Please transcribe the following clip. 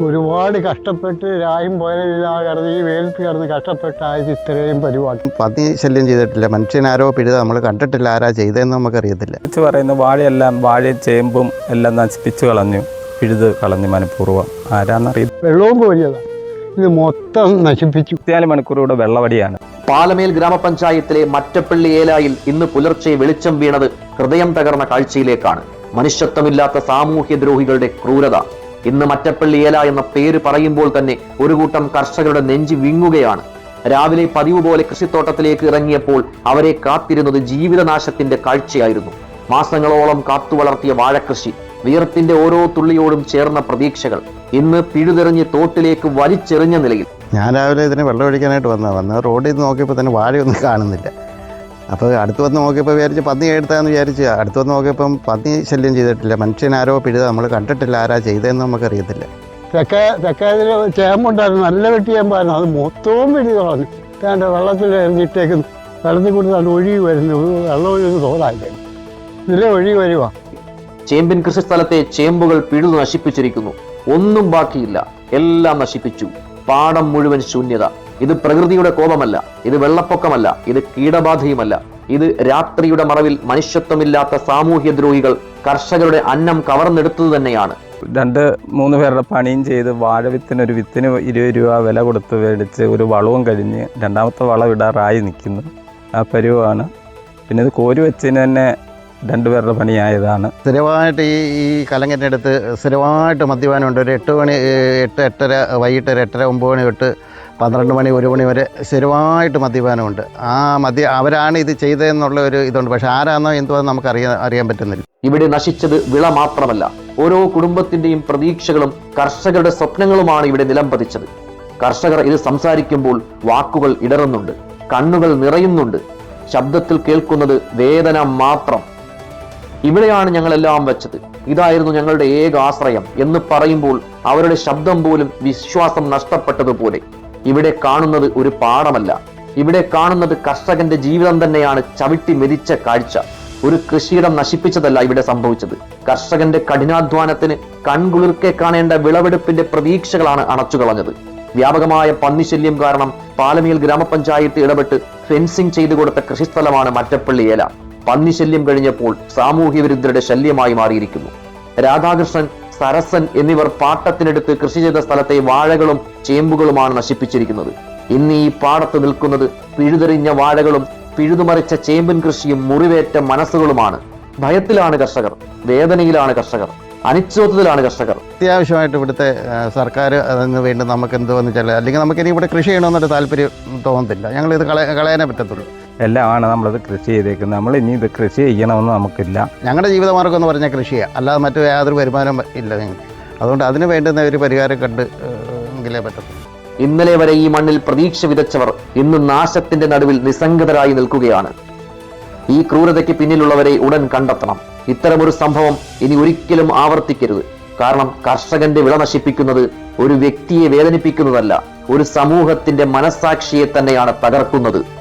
ഒരുപാട് കഷ്ടപ്പെട്ട് രായും പോലില്ലാതെ കിടന്ന് ഈ വേൽപ്പ് കിടന്ന് കഷ്ടപ്പെട്ടായത് ഇത്രയും പരിപാടി. പന്നി ശല്യം ചെയ്തിട്ടില്ല. മനുഷ്യനാരോ പിഴുത നമ്മൾ കണ്ടിട്ടില്ല. ആരാ ചെയ്തതെന്ന് നമുക്കറിയത്തില്ല. പറയുന്ന വാഴയെല്ലാം വാഴയും ചേമ്പും എല്ലാം നശിപ്പിച്ച് കളഞ്ഞു പിഴുത് കളഞ്ഞു മനഃപൂർവം. ആരാന്നറിയില്ല വെള്ളവും കോരിയതാണ് ഇത് മൊത്തം നശിപ്പിച്ചു. ഇരുപത്തിനാല് മണിക്കൂറൂടെ വെള്ളവടിയാണ്. പാലമേൽ ഗ്രാമപഞ്ചായത്തിലെ മറ്റപ്പള്ളി ഏലായിൽ ഇന്ന് പുലർച്ചെ വെളിച്ചം വീണത് ഹൃദയം തകർന്ന കാഴ്ചയിലേക്കാണ്. മനുഷ്യത്വമില്ലാത്ത സാമൂഹ്യദ്രോഹികളുടെ ക്രൂരത. ഇന്ന് മറ്റപ്പള്ളി ഏല എന്ന പേര് പറയുമ്പോൾ തന്നെ ഒരു കൂട്ടം കർഷകരുടെ നെഞ്ചി വിങ്ങുകയാണ്. രാവിലെ പതിവ് പോലെ കൃഷിത്തോട്ടത്തിലേക്ക് ഇറങ്ങിയപ്പോൾ അവരെ കാത്തിരുന്നത് ജീവിതനാശത്തിന്റെ കാഴ്ചയായിരുന്നു. മാസങ്ങളോളം കാത്തു വളർത്തിയ വാഴക്കൃഷി വീർത്തിന്റെ ഓരോ തുള്ളിയോടും ചേർന്ന പ്രതീക്ഷകൾ ഇന്ന് പിഴുതെറിഞ്ഞ് തോട്ടിലേക്ക് വലിച്ചെറിഞ്ഞ നിലയിൽ. ഞാൻ രാവിലെ ഇതിന് വെള്ളം ഒഴിക്കാനായിട്ട് വന്നത്. വന്ന് റോഡിൽ നിന്ന് നോക്കിയപ്പോൾ തന്നെ വാഴയൊന്നും കാണുന്നില്ല. അപ്പോൾ അടുത്ത് വന്ന് നോക്കിയപ്പോൾ വിചാരിച്ച് പന്നി എടുത്താന്ന് വിചാരിച്ച് അടുത്ത് വന്ന് നോക്കിയപ്പം പന്നി ശല്യം ചെയ്തിട്ടില്ല. മനുഷ്യനാരോ പിഴുത നമ്മൾ കണ്ടിട്ടില്ല ആരാ ചെയ്തതെന്ന് നമുക്കറിയത്തില്ല. തെക്കേ തെക്കേതിൽ ചേമ്പുണ്ടായിരുന്നു. നല്ല വെട്ടി ചേമ്പായിരുന്നു. അത് മൊത്തവും പിടി കളഞ്ഞു. വെള്ളത്തിൽ എറിഞ്ഞിട്ടേക്കുന്നു. വെള്ളത്തിൽ കൂടി നല്ല ഒഴുകി വരുന്നു. വെള്ളം ഒഴുകുന്ന തോടായില്ലേ ഇതിലെ ഒഴുകി വരുവാ. ചേമ്പിൻ കൃഷിസ്ഥലത്തെ ചേമ്പുകൾ പിഴുതു നശിപ്പിച്ചിരിക്കുന്നു. ഒന്നും ബാക്കിയില്ല. എല്ലാം നശിപ്പിച്ചു. പാടം മുഴുവൻ ശൂന്യത. ഇത് പ്രകൃതിയുടെ കോപമല്ല ഇത് വെള്ളപ്പൊക്കമല്ല ഇത് കീടബാധയുമല്ല. ഇത് രാത്രിയുടെ മറവിൽ മനുഷ്യത്വമില്ലാത്ത സാമൂഹ്യ ദ്രോഹികൾ കർഷകരുടെ അന്നം കവർന്നെടുത്തത് തന്നെയാണ്. രണ്ട് മൂന്ന് പേരുടെ പണിയും ചെയ്ത് വാഴവിത്തിന് ഒരു വിത്തിന് ഇരുപത് രൂപ വില കൊടുത്ത് മേടിച്ച് ഒരു വളവും കഴിഞ്ഞ് രണ്ടാമത്തെ വളം ഇടാറായി നിൽക്കുന്നു. ആ പരിവാണ്. പിന്നെ ഇത് കോരി വെച്ചതിന് തന്നെ രണ്ടുപേരുടെ പണിയായതാണ്. സ്ഥിരമായിട്ട് ഈ ഈ കലങ്കന്റെ അടുത്ത് സ്ഥിരമായിട്ട് മദ്യപാനമുണ്ട് ഒരു എട്ട് മണി എട്ട് എട്ടര വൈകിട്ട് ഒരു എട്ടര ഒമ്പത് മണി തൊട്ട് പന്ത്രണ്ട് മണി ഒരു മണി വരെ സ്ഥിരമായിട്ട് മദ്യപാനമുണ്ട്. ആ മദ്യ അവരാണ് ഇത് ചെയ്തതെന്നുള്ള ഒരു ഇതുണ്ട്. പക്ഷെ ആരാണോ എന്തുവാന്ന് നമുക്ക് അറിയാൻ അറിയാൻ പറ്റുന്നില്ല. ഇവിടെ നശിച്ചത് വിള മാത്രമല്ല. ഓരോ കുടുംബത്തിന്റെയും പ്രതീക്ഷകളും കർഷകരുടെ സ്വപ്നങ്ങളുമാണ് ഇവിടെ നിലം പതിച്ചത്. കർഷകർ ഇത് സംസാരിക്കുമ്പോൾ വാക്കുകൾ ഇടറുന്നുണ്ട്. കണ്ണുകൾ നിറയുന്നുണ്ട്. ശബ്ദത്തിൽ കേൾക്കുന്നത് വേദന മാത്രം. ഇവിടെയാണ് ഞങ്ങളെല്ലാം വെച്ചത്. ഇതായിരുന്നു ഞങ്ങളുടെ ഏക ആശ്രയം എന്ന് പറയുമ്പോൾ അവരുടെ ശബ്ദം പോലും വിശ്വാസം നഷ്ടപ്പെട്ടതുപോലെ. ഇവിടെ കാണുന്നത് ഒരു പാടമല്ല ഇവിടെ കാണുന്നത് കർഷകന്റെ ജീവിതം തന്നെയാണ് ചവിട്ടി മെതിച്ച കാഴ്ച. ഒരു കൃഷിയിടം നശിപ്പിച്ചതല്ല ഇവിടെ സംഭവിച്ചത്. കർഷകന്റെ കഠിനാധ്വാനത്തിന് കൺകുളിർക്കെ കാണേണ്ട വിളവെടുപ്പിന്റെ പ്രതീക്ഷകളാണ് അണച്ചുകളഞ്ഞത് വ്യാപകമായ പന്നിശല്യം കാരണം പാലമേൽ ഗ്രാമപഞ്ചായത്ത് ഇടപെട്ട് ഫെൻസിംഗ് ചെയ്തു കൊടുത്ത കൃഷിസ്ഥലമാണ് മറ്റപ്പള്ളി ഏല. പന്നിശല്യം കഴിഞ്ഞപ്പോൾ സാമൂഹ്യ വിരുദ്ധരുടെ ശല്യമായി മാറിയിരിക്കുന്നു. രാധാകൃഷ്ണൻ സരസൻ എന്നിവർ പാട്ടത്തിനെടുത്ത് കൃഷി ചെയ്ത സ്ഥലത്തെ വാഴകളും ചേമ്പുകളുമാണ് നശിപ്പിച്ചിരിക്കുന്നത്. ഇന്ന് ഈ പാടത്ത് നിൽക്കുന്നത് പിഴുതെറിഞ്ഞ വാഴകളും പിഴുതുമറിച്ച ചേമ്പിൻ കൃഷിയും മുറിവേറ്റ മനസ്സുകളുമാണ്. ഭയത്തിലാണ് കർഷകർ വേദനയിലാണ് കർഷകർ അനിശ്ചിതത്വത്തിലാണ് കർഷകർ. അത്യാവശ്യമായിട്ട് ഇവിടുത്തെ സർക്കാർ അതിന് വേണ്ടി നമുക്ക് എന്തോന്ന് വെച്ചാൽ അല്ലെങ്കിൽ നമുക്കിനി ഇവിടെ കൃഷി ചെയ്യണമെന്നൊരു താല്പര്യം തോന്നത്തില്ല. ഞങ്ങൾ ഇത് കളയാനേ പറ്റത്തുള്ളൂ. എല്ലാമാണ് നമ്മളിത് കൃഷി ചെയ്തേക്കുന്നത്. നമ്മൾ ഇനി ഇത് കൃഷി ചെയ്യണമെന്ന് നമുക്കില്ല. ഞങ്ങളുടെ ജീവിതമാർഗം എന്ന് പറഞ്ഞാൽ കൃഷിയാണ് അല്ലാതെ മറ്റു യാതൊരു വരുമാനം ഇല്ല അതുകൊണ്ട് അതിന് വേണ്ടുന്ന ഒരു പരിഹാരം കണ്ട് എങ്കിലേ പറ്റത്തുള്ളൂ ഇന്നലെ വരെ ഈ മണ്ണിൽ പ്രതീക്ഷ വിതച്ചവർ ഇന്ന് നാശത്തിന്റെ നടുവിൽ നിസ്സംഗതരായി നിൽക്കുകയാണ്. ഈ ക്രൂരതയ്ക്ക് പിന്നിലുള്ളവരെ ഉടൻ കണ്ടെത്തണം. ഇത്തരമൊരു സംഭവം ഇനി ഒരിക്കലും ആവർത്തിക്കരുത്. കാരണം കർഷകന്റെ വിള നശിപ്പിക്കുന്നത് ഒരു വ്യക്തിയെ വേദനിപ്പിക്കുന്നതല്ല ഒരു സമൂഹത്തിന്റെ മനസ്സാക്ഷിയെ തന്നെയാണ് തകർക്കുന്നത്.